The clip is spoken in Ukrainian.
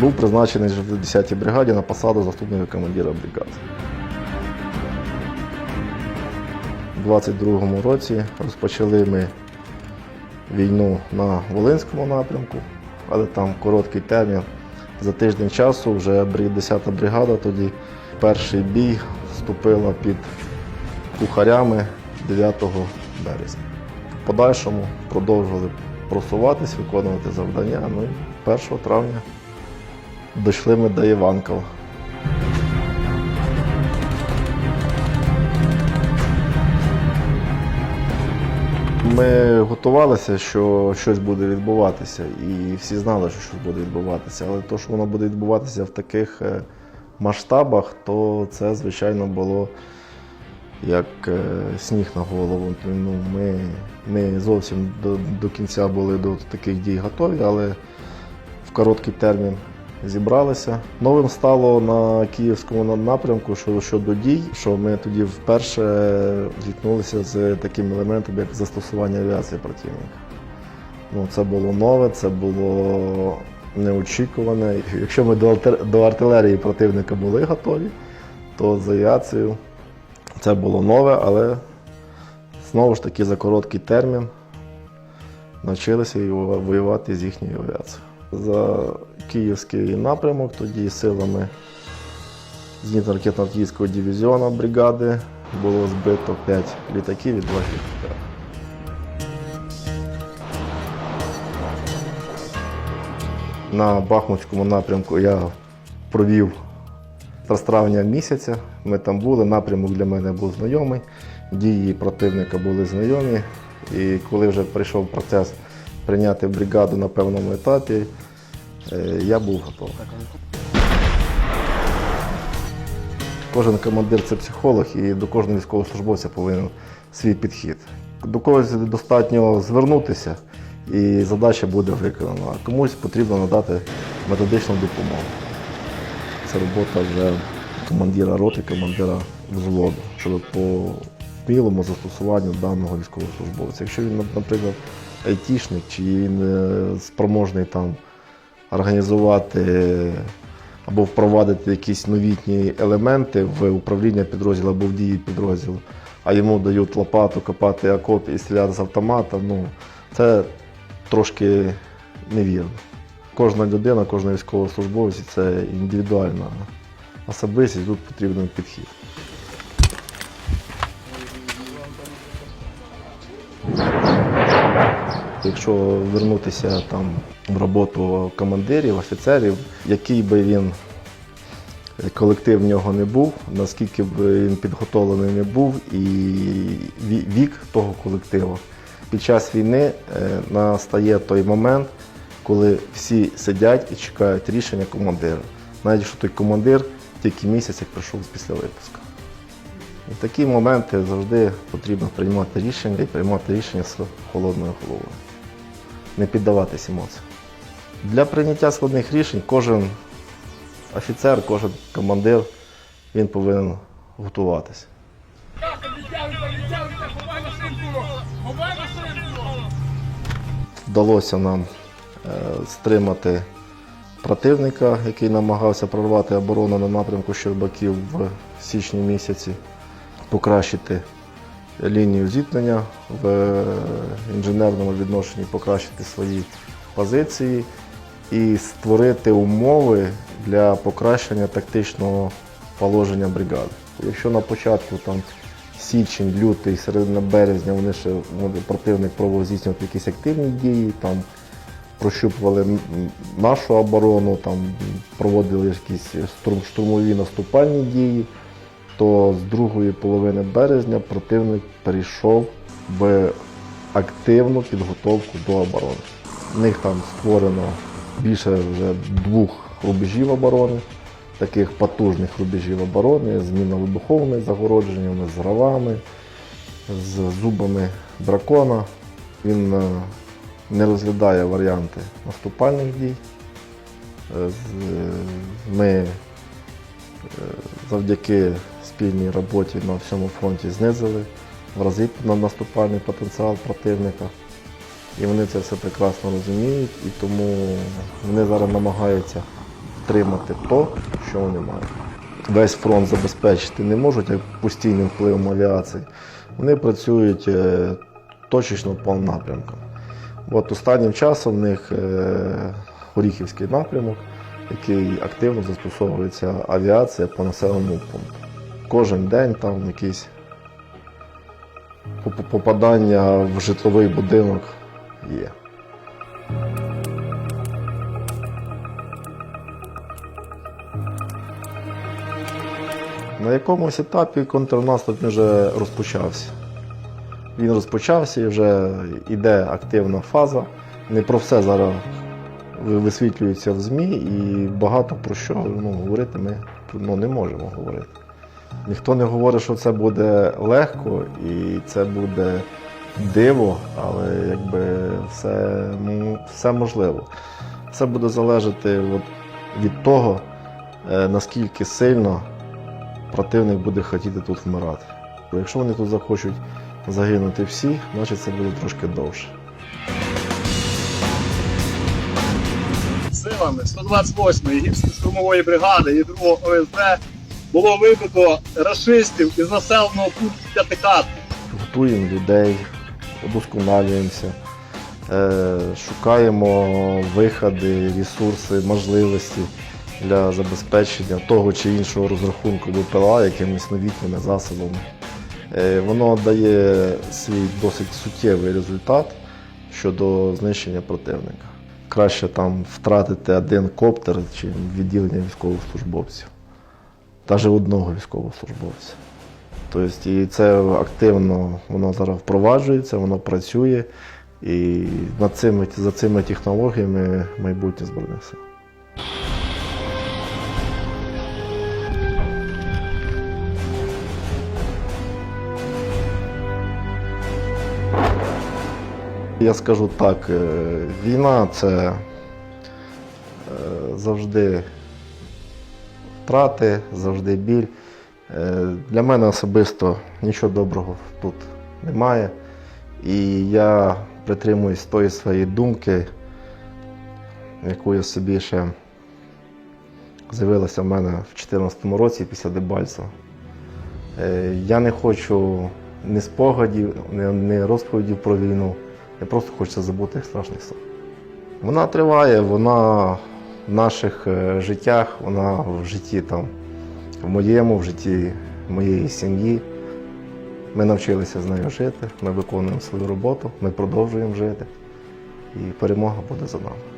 Був призначений в 10-й бригаді на посаду заступника командира бригади. У 22-му році розпочали ми війну на Волинському напрямку, але там короткий термін. За тиждень часу вже 10-та бригада тоді перший бій вступила під кухарями 9 березня. В подальшому продовжували просуватись, виконувати завдання. Ну і 1 травня дійшли ми до Іванкова. Ми готувалися, що щось буде відбуватися, і всі знали, що щось буде відбуватися. Але то, що воно буде відбуватися в таких е, масштабах, то це, звичайно, було як е, сніг на голову. Ну, ми не зовсім до, до кінця були до таких дій готові, але в короткий термін зібралися. Новим стало на київському напрямку що щодо дій, що ми тоді вперше зіткнулися з таким елементом, як застосування авіації противника. Ну, це було нове, це було неочікуване. Якщо ми до, артилерії противника були готові, то з авіацією це було нове, але знову ж таки за короткий термін навчилися воювати з їхньою авіацією. За київський напрямок тоді силами зенітно-ракетно-артилерійського дивізіону бригади було збито 5 літаків і 2 літака. На Бахмутському напрямку я провів з травня місяця. Ми там були, напрямок для мене був знайомий, дії противника були знайомі. І коли вже прийшов процес прийняти бригаду на певному етапі, е, я був готовий. Кожен командир це психолог, і до кожного військовослужбовця повинен свій підхід. До когось достатньо звернутися, і задача буде виконана. А комусь потрібно надати методичну допомогу. Це робота вже командира роти, командира взводу, щодо по вмілому застосуванню даного військовослужбовця. Якщо він, наприклад, айтішник, чи він е, спроможний там організувати або впровадити якісь новітні елементи в управління підрозділу або в дії підрозділу, а йому дають лопату, копати окоп і стріляти з автомата, ну це трошки невірно. Кожна людина, кожен військовослужбовець це індивідуальна особистість, тут потрібен підхід. Якщо вернутися там в роботу командирів, офіцерів, який би він колектив в нього не був, наскільки б він підготовлений не був, і вік того колективу. Під час війни е, настає той момент, коли всі сидять і чекають рішення командира. Навіть якщо той командир тільки місяць, як прийшов після випуску. В такі моменти завжди потрібно приймати рішення і приймати рішення з холодною головою. Не піддаватись емоціям. Для прийняття складних рішень кожен офіцер, кожен командир він повинен готуватися. Вдалося нам е, стримати противника, який намагався прорвати оборону на напрямку Щербаків в січні місяці, покращити лінію зіткнення в е, інженерному відношенні, покращити свої позиції і створити умови для покращення тактичного положення бригади. Якщо на початку там січень, лютий, середина березня вони ще противник пробував здійснювати якісь активні дії, там прощупували нашу оборону, там проводили якісь штурм- штурмові наступальні дії, то з другої половини березня противник перейшов в активну підготовку до оборони. В них там створено більше вже двох рубежів оборони, таких потужних рубежів оборони з міновибуховими загородженнями, з ровами, з зубами дракона. Він е, не розглядає варіанти наступальних дій. Е, Ми е, завдяки спільній роботі на всьому фронті знизили в рази на наступальний потенціал противника. І вони це все прекрасно розуміють, і тому вони зараз намагаються отримати то, що вони мають. Весь фронт забезпечити не можуть як постійним впливом авіації. Вони працюють е, точечно по напрямкам. От останнім часом в них е, Оріхівський напрямок, який активно застосовується авіація по населеному пункту. Кожен день там якісь попадання в житловий будинок є. На якомусь етапі контрнаступ вже розпочався. Він розпочався і вже йде активна фаза. Не про все зараз висвітлюється в ЗМІ, і багато про що ну, говорити ми ну, не можемо говорити. Ніхто не говорить, що це буде легко і це буде диво, але якби все, все можливо. Все буде залежати от від того, е, наскільки сильно противник буде хотіти тут вмирати. Бо Якщо вони тут захочуть загинути всі, значить це буде трошки довше. силами 128-ї гірсько-штурмової бригади і 2 ОСБ було вибито рашистів із населеного пункту П'ятикат. готуємо людей, удосконалюємося, е, шукаємо виходи, ресурси, можливості для забезпечення того чи іншого розрахунку БПЛА якимись новітніми засобами. Е, Воно дає свій досить суттєвий результат щодо знищення противника. Краще там втратити один коптер чи відділення військовослужбовців, навіть одного військовослужбовця. Тобто, і це активно воно зараз впроваджується, воно працює. І над цими, за цими технологіями майбутнє Збройних сил. Я скажу так, е, війна це е, завжди втрати, завжди біль. Е, Для мене особисто нічого доброго тут немає. І я притримуюсь тої своєї думки, яку я собі ще з'явилася в мене в 2014 році після Дебальцева. Е, Я не хочу ні спогадів, ні, розповідів про війну. Я просто хочу забути страшний сон. Вона триває, вона в наших е, життях, вона в житті там, в моєму, в житті моєї сім'ї. Ми навчилися з нею жити, ми виконуємо свою роботу, ми продовжуємо жити. І перемога буде за нами.